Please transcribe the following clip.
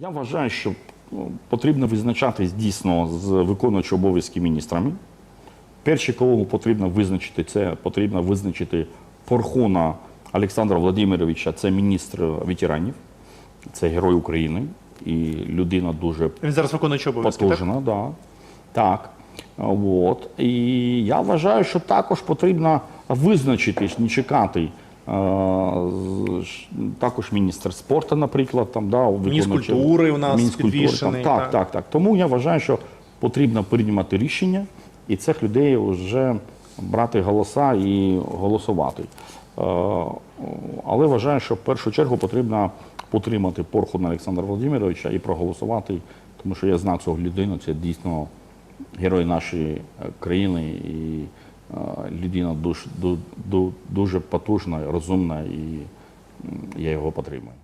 Я вважаю, що ну, потрібно визначатись дійсно з виконуючим обов'язки міністрами. Перші, кого потрібно визначити, це потрібно визначити Порхуна Олександра Владимировича, це міністр ветеранів, це герой України і людина дуже Він зараз виконуючий обов'язки. Так? Да. Так. От. І я вважаю, що також потрібно визначитись, не чекати. е, Також міністр спорту, наприклад, там, да, Міністр культури у нас Міністр культури, там. підвішений, Так, так. так, так. Тому я вважаю, що потрібно приймати рішення і цих людей вже брати голоса і голосувати. Е, Але вважаю, що в першу чергу потрібно потримати Порхуна Олександра Володимировича і проголосувати, тому що я знаю цього людину, це дійсно герой нашої е, країни і е, людина дуже, дуже потужна, розумна, і я його підтримую.